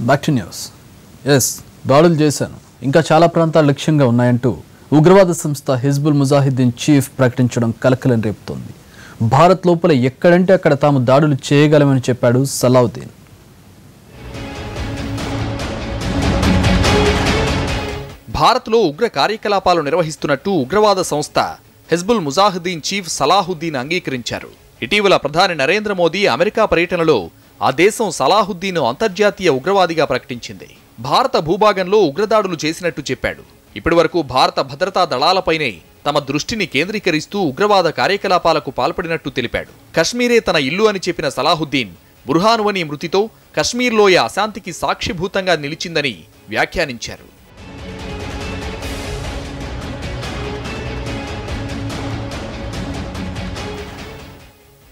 Back to news. Yes దాడులు చేశాను. ఇంకా చాలా ప్రాంతాలు లక్ష్యంగా ఉన్నాయంటూ ఉగ్రవాద సంస్థ హిజ్బుల్ ముజాహిద్దీన్ చీఫ్ ప్రకటించడం కలకలం రేపుతోంది. భారత్ లోపల ఎక్కడంటే అక్కడ తాము దాడులు చేయగలమని చెప్పాడు సలావుద్దీన్. భారత్లో ఉగ్ర కార్యకలాపాలు నిర్వహిస్తున్నట్టు ఉగ్రవాద సంస్థ హెజ్బుల్ ముజాహిద్దీన్ చీఫ్ సలాహుద్దీన్ అంగీకరించారు. ఇటీవల ప్రధాని నరేంద్ర మోదీ అమెరికా పర్యటనలో ఆ దేశం సలాహుద్దీన్ అంతర్జాతీయ ఉగ్రవాదిగా ప్రకటించింది. భారత భూభాగంలో ఉగ్రదాడులు చేసినట్టు చెప్పాడు. ఇప్పటివరకు భారత భద్రతా దళాలపైనే తమ దృష్టిని కేంద్రీకరిస్తూ ఉగ్రవాద కార్యకలాపాలకు పాల్పడినట్టు తెలిపాడు. కశ్మీరే తన ఇల్లు అని చెప్పిన సలాహుద్దీన్ బుర్హానువని మృతితో కశ్మీర్లోయ అశాంతికి సాక్షిభూతంగా నిలిచిందని వ్యాఖ్యానించారు.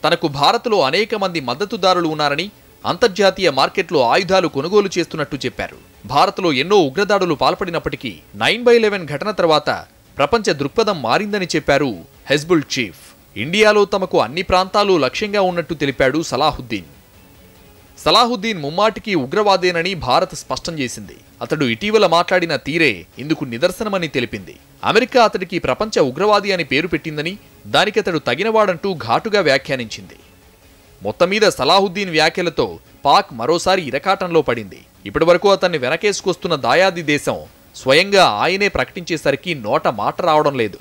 తనకు భారత్లో అనేక మంది మద్దతుదారులు ఉన్నారని అంతర్జాతీయ మార్కెట్లో ఆయుధాలు కొనుగోలు చేస్తున్నట్టు చెప్పారు. భారత్లో ఎన్నో ఉగ్రదాడులు పాల్పడినప్పటికీ నైన్ బై లెవెన్ ఘటన తర్వాత ప్రపంచ దృక్పథం మారిందని చెప్పారు హెజ్బుల్ చీఫ్. ఇండియాలో తమకు అన్ని ప్రాంతాలు లక్ష్యంగా ఉన్నట్టు తెలిపాడు సలాహుద్దీన్. సలాహుద్దీన్ ముమ్మాటికి ఉగ్రవాదేనని భారత్ స్పష్టం చేసింది. అతడు ఇటీవల మాట్లాడిన తీరే ఇందుకు నిదర్శనమని తెలిపింది. అమెరికా అతడికి ప్రపంచ ఉగ్రవాది అని పేరు పెట్టిందని దానికి అతడు తగినవాడంటూ ఘాటుగా వ్యాఖ్యానించింది. మొత్తం మీద సలాహుద్దీన్ వ్యాఖ్యలతో పాక్ మరోసారి ఇరకాటంలో పడింది. ఇప్పటివరకు అతన్ని వెనకేసుకొస్తున్న దాయాది దేశం స్వయంగా ఆయనే ప్రకటించేసరికి నోట మాట రావడం లేదు.